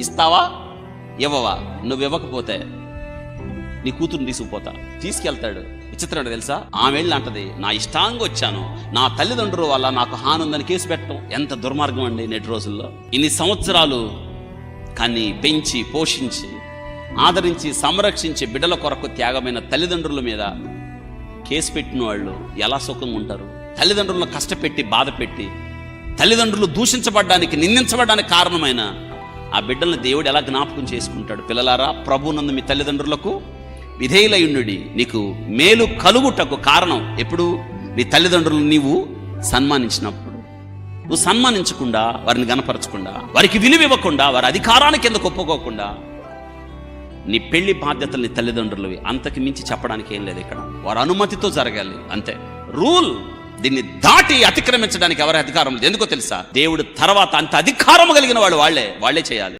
ఇస్తావా? ఇవ్వవా? నువ్వు ఇవ్వకపోతే నీ కూతురుని తీసుకుపోతా. తీసుకెళ్తాడు. విచిత్రం తెలుసా? ఆమె వెళ్ళి అంటది నా ఇష్టాంగా వచ్చాను. నా తల్లిదండ్రుల వల్ల నాకు హాని ఉందని కేసు పెట్టడం ఎంత దుర్మార్గం అండి నేటి రోజుల్లో. ఇన్ని సంవత్సరాలు కానీ పెంచి పోషించి ఆదరించి సంరక్షించి బిడ్డల కొరకు త్యాగమైన తల్లిదండ్రుల మీద కేసు పెట్టిన వాళ్ళు ఎలా సుఖంగా ఉంటారు? తల్లిదండ్రులను కష్టపెట్టి బాధపెట్టి తల్లిదండ్రులు దూషించబడ్డానికి నిందించబడ్డానికి కారణమైన ఆ బిడ్డలను దేవుడు ఎలా జ్ఞాపకం చేసుకుంటాడు? పిల్లలారా ప్రభునందు మీ తల్లిదండ్రులకు విధేయులయుండి నీకు మేలు కలుగుటకు కారణం ఎప్పుడు? నీ తల్లిదండ్రులు నీవు సన్మానించినప్పుడు. నువ్వు సన్మానించకుండా వారిని గనపరచకుండా వారికి విలువ ఇవ్వకుండా వారి అధికారానికి కిందకు ఒప్పుకోకుండా నీ పెళ్ళి బాధ్యతల్ని తల్లిదండ్రులవి అంతకు మించి చెప్పడానికి ఏం లేదు ఇక్కడ. వారి అనుమతితో జరగాలి. అంతే. రూల్ దీన్ని దాటి అతిక్రమించడానికి ఎవరి అధికారం లేదు? ఎందుకో తెలుసా? దేవుడు తర్వాత అంత అధికారం కలిగిన వాళ్ళు వాళ్ళే వాళ్ళే చేయాలి.